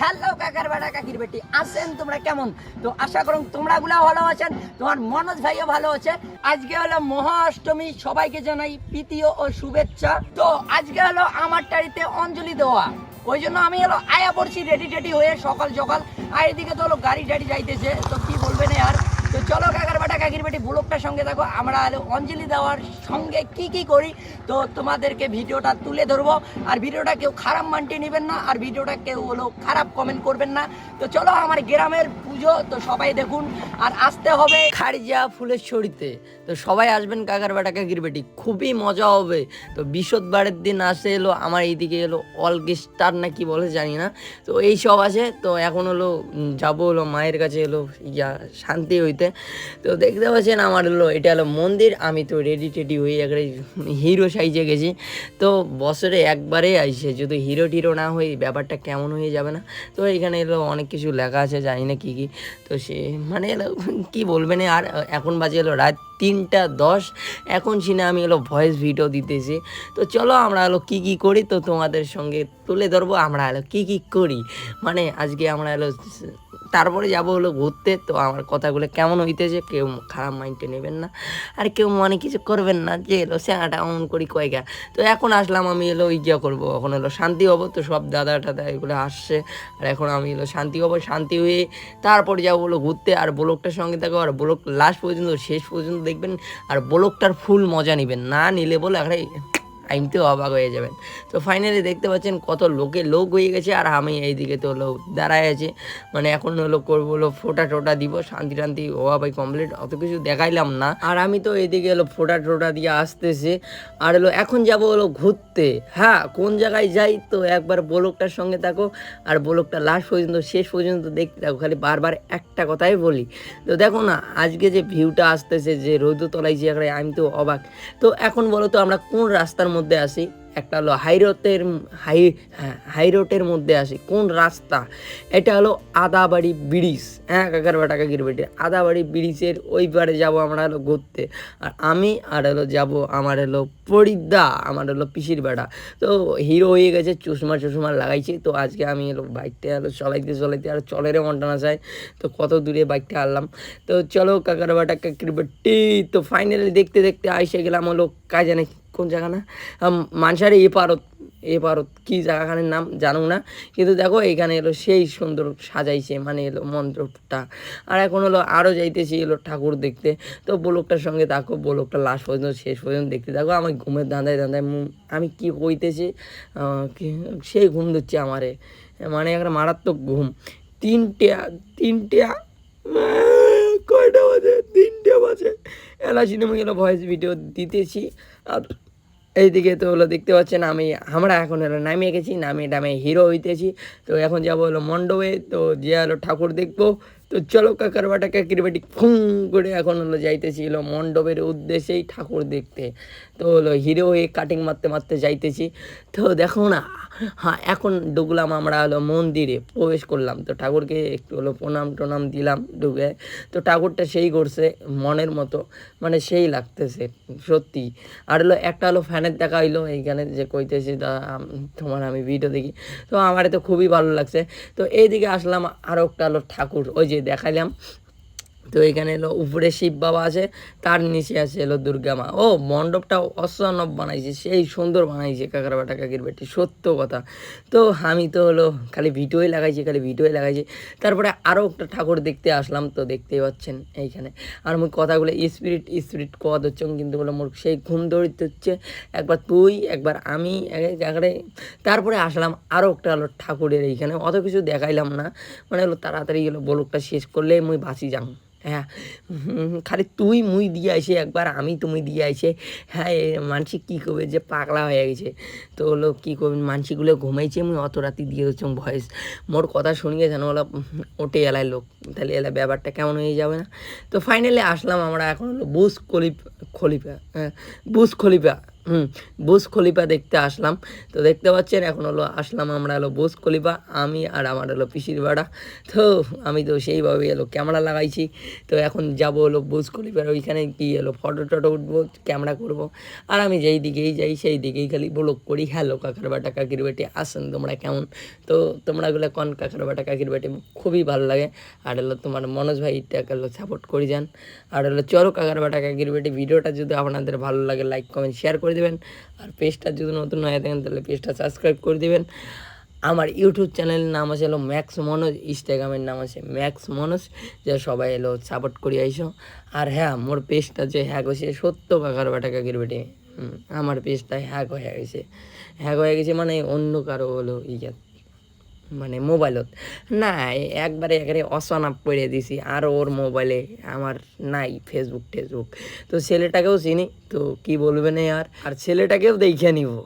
Hello কাকার বেটা, কাকির বেটি, আছেন তোমরা কেমন? তো আশা করুন তোমরা গুলা ভালো আছেন। তোমার মনোজ ভাইও ভালো আছে। আজকে হলো মহা অষ্টমী সবাইকে জানাই প্রীতিও ও শুভেচ্ছা। তো আজকে হলো আমার টাড়িতে অঞ্জলি দেওয়া। ওই জন্য আমি হলো আয়া পড়ছি রেডি টেডি হয়ে সকাল সকাল। আর এদিকে তো হলো গাড়ি টাড়ি যাইতেছে। তো কি বলবেন আর? চলো কাকার বাটা কাকির বেটি ব্লগটার সঙ্গে দেখো আমরা অঞ্জলি দেওয়ার সঙ্গে কি কি করি, তো তোমাদেরকে ভিডিওটা তুলে ধরবো। আর ভিডিওটা কেউ খারাপ মানটি নেবেন না, আর ভিডিওটা কেউ হলো খারাপ কমেন্ট করবেন না। তো চলো আমার গ্রামের পুজো, তো সবাই দেখুন, আর আসতে হবে খারিজা ফুলের ছড়িতে তো সবাই আসবেন কাকার বেটা কাকির বেটি খুবই মজা হবে। তো বিশদবারের দিন আসে এলো, আমার এইদিকে এলো অলগেস্টার না কি বলে জানি না। তো এই সব আছে তো এখন হলো যাব হলো, মায়ের কাছে এলো, ইয়া, শান্তি হইতে। তো দেখতে পাচ্ছেন আমার হলো, এটা হলো মন্দির, আমি তো রেডি টেডি হয়ে একবারে হিরো সাইজে গেছি। তো বছরে একবারে আইসে, যদি হিরো টিরো না হই, ব্যাপারটা কেমন হয়ে যাবে না? তো এখানে এলো অনেক কিছু লেখা আছে, জানি না কী কী। তো সে মানে এলো, কী না, আর এখন বাজে এলো রাত তিনটা দশ, এখন সিনে আমি এলো ভয়েস ভিডিও দিতেছি। তো চলো আমরা এলো কী কী করি, তো তোমাদের সঙ্গে তুলে ধরবো, আমরা এলো কী কী করি। মানে আজকে আমরা এলো তারপরে যাব হলো ঘুরতে। তো আমার কথাগুলো কেমন হইতেছে কেউ খারাপ মাইন্ডে নেবেন না। আর কেউ মনে কিছু করবেন না যে এলো স্যাঁটা অমন করি কয়গা তো এখন আসলাম আমি এলো ইয়া করব, এখন এলো শান্তি হব। তো সব দাদা টাদা এগুলো আসছে। আর এখন আমি এলো শান্তি হব, শান্তি হয়ে তারপরে যাব হলো ঘুরতে। আর ব্লকটার সঙ্গে থাকো, আর ব্লক লাস্ট পর্যন্ত, শেষ পর্যন্ত দেখবেন। আর ব্লকটার ফুল মজা নেবেন। না নিলে বলে, আরে আইমতেও অবাক হয়ে যাবেন। তো ফাইনালি দেখতে পাচ্ছেন কত লোকে লোক হয়ে গেছে আর আমি এইদিকে তো লোক দাঁড়ায় আছে। মানে এখন হলো করব হলো ফোটা টোটা দিব, শান্তি টান্তি হওয়া ভাই কমপ্লিট অত কিছু দেখাইলাম না। আর আমি তো এইদিকে হলো ফোটা টোটা দিয়ে আসতেছে। আর হলো এখন যাব হলো ঘুরতে। হ্যাঁ কোন জায়গায় যাই তো একবার ব্লকটার সঙ্গে থাকো। আর ব্লকটা লাস্ট পর্যন্ত, শেষ পর্যন্ত দেখতে থাকো। খালি বারবার একটা কথাই বলি। তো দেখো না, আজকে যে ভিউটা আসতেছে যে রৌদ্রতলায় যে আমি তো অবাক। তো এখন বলো তো আমরা কোন রাস্তার মধ্যে আসি, একটা হলো হাইরোটের হাই হ্যাঁ হাইরোটের মধ্যে আসি। কোন রাস্তা? এটা হলো আদাবাড়ি ব্রিজ। হ্যাঁ কাকার বাটা, কাকির বেটে। আদাবাড়ি ব্রিজের ওই পারে যাব আমরা হলো ঘুরতে। আর আমি, আর হলো যাব আমার হলো পরিদ্দা আমার হলো পিসির বেটা। তো হিরো হয়ে গেছে, চশমা চশমা লাগাইছি। তো আজকে আমি হলো বাইকটা হলো চলাইতে চলাইতে আর চলেরে মন্টানা যায় তো কত দূরে বাইকটা আনলাম। তো চলো, কাকার বাটা, কাকির বেটি, তো ফাইনালি দেখতে দেখতে আইসে গেলাম হলো কাজ জানে কোন জায়গা না? মানসারে এ পারত এ পারত, কী জায়গাখানের নাম জানো না। কিন্তু দেখো এখানে এলো সেই সুন্দর সাজাইছে মানে এলো মন্ত্রটা। আর এখন হলো আরও যাইতেছি এলো ঠাকুর দেখতে। তো বলোকটার সঙ্গে থাকো বলোকটা লাস্ট পর্যন্ত, শেষ পর্যন্ত দেখতে থাকো। আমি ঘুমের দাঁড়ায় দাঁড়ায় আমি কি কইতেছি? সেই ঘুম দিচ্ছে আমারে। মানে একটা মারাত্মক ঘুম। তিনটে তিনটে কয়টা বাজে? তিনটে বাজে। এলা সিনেমা গেলো ভয়েস ভিডিও দিতেছি। আর এইদিকে তো হলো দেখতে পাচ্ছেন আমি, আমরা এখন হলো নামিয়ে গেছি নামিয়ে টামিয়ে হিরো হইতেছি। তো এখন যাব হলো মণ্ডপে, তো যে হলো ঠাকুর দেখব তো চলো কাকার বাটা কাকির বাটি ফুং করে এখন হলো যাইতেছি হলো মণ্ডপের উদ্দেশ্যেই ঠাকুর দেখতে। তো হলো হিরো হয়ে কাটিং মারতে মারতে যাইতেছি। তো দেখো না হ্যাঁ এখন ঢুকলাম আমরা হলো মন্দিরে, প্রবেশ করলাম। তো ঠাকুরকে একটু হলো প্রণাম টনাম দিলাম ঢুকে। তো ঠাকুরটা সেই করছে, মনের মতো মানে সেই লাগতেছে, সত্যি। আর হলো একটা হলো ফ্যানের দেখা হইল, এইখানে যে কইতেছি তোমার আমি ভিডিও দেখি। তো আমার তো খুবই ভালো লাগছে। তো এইদিকে আসলাম আরও একটা হলো ঠাকুর, ওই যে দেখাইলাম তো এখানে এলো উপরে শিব বাবা আছে, তার নিচে আছে এলো দুর্গা মা। ও, মণ্ডপটা অসনব বানাইছে, সেই সুন্দর বানাইছে কাকার বাটা, কাকির বেটি, সত্য কথা। তো আমি তো হলো খালি ভিডিওই লাগাইছি, খালি ভিডিওই লাগাইছি। তারপরে আরও একটা ঠাকুর দেখতে আসলাম, তো দেখতেই পাচ্ছেন এইখানে। আর মুই কথাগুলো, স্পিরিট স্পিরিট কদ হচ্ছে কিন্তু বলে মোর সেই ঘুম দৌড়িতে হচ্ছে, একবার তুই, একবার আমি, এক জায়গায় তারপরে আসলাম আরও একটা হলো ঠাকুরের এইখানে, অত কিছু দেখাইলাম না। মানে হলো তাড়াতাড়ি গেলো বলকটা শেষ করলে মুই বাঁচি যাম। হ্যাঁ খালি তুই মুই দিয়ে আইসে একবার, আমি তুমি দিয়ে আইসে হ্যাঁ মানসি কী করবে যে পাগলা হয়ে গেছে। তো হলো কী করবে, মানসিগুলো ঘুমাইছে, মুই অত রাতি দিয়ে হচ্ছে ভয়েস। মোর কথা শুনিয়ে যেন হলো ওটে এলায় লোক, তাহলে এলা ব্যাপারটা কেমন হয়ে যাবে না? তো ফাইনালি আসলাম আমরা এখন হলো বুস খলিফা খলিফা হ্যাঁ বুস খলিফা। হুম, বুস খলিফা দেখতে আসলাম। তো দেখতে পাচ্ছেন, এখন হলো আসলাম আমরা হলো বুস খলিফা, আমি আর আমার হলো পিসির বাড়া। তো আমি তো সেইভাবে এলো ক্যামেরা লাগাইছি। তো এখন যাব হলো বুস খলিফার ওইখানে কি এলো ফটো টটো উঠবো, ক্যামেরা করব। আর আমি যেই দিকেই যাই, সেই দিকেই খালি ব্লগ করি। হ্যালো কাকার বাটা কাকির বেটি আসেন তোমরা কেমন? তো তোমরা গুলো কন কাকার বাটা কাকির বেটি খুবই ভালো লাগে। আর হলো তোমার মনোজ ভাইটাকে হলো সাপোর্ট করে যান। আর হলো চরো কাকার বাটা কাকির বেটি ভিডিওটা যদি আপনাদের ভালো লাগে লাইক কমেন্ট শেয়ার করে দেবেন। আর পেজটা যদি নতুন হয়ে থাকেন তাহলে পেজটা সাবস্ক্রাইব করে দেবেন। আমার ইউটিউব চ্যানেলের নাম আছে হলো ম্যাক্স মনোজ ইনস্টাগ্রামের নাম আছে ম্যাক্স মনোজ যে সবাই এলো সাপোর্ট করি আইসো। আর হ্যাঁ মোর পেজটা যে হ্যাক হয়েছে সত্য কাকার বাটা কাকির বেটি হুম, আমার পেজটা হ্যাক হয়ে গেছে। হ্যাক হয়ে গেছে মানে অন্য কারও হলো ইয়ে। মানে মোবাইলত। না একবারে একবারে অসনাপ করে দিছি, আর ওর মোবাইলে আমার নাই ফেসবুক টেসবুক। তো ছেলেটাকেও চিনি, তো কি বলবেন আর? আর ছেলেটাকেও দেখে নিব।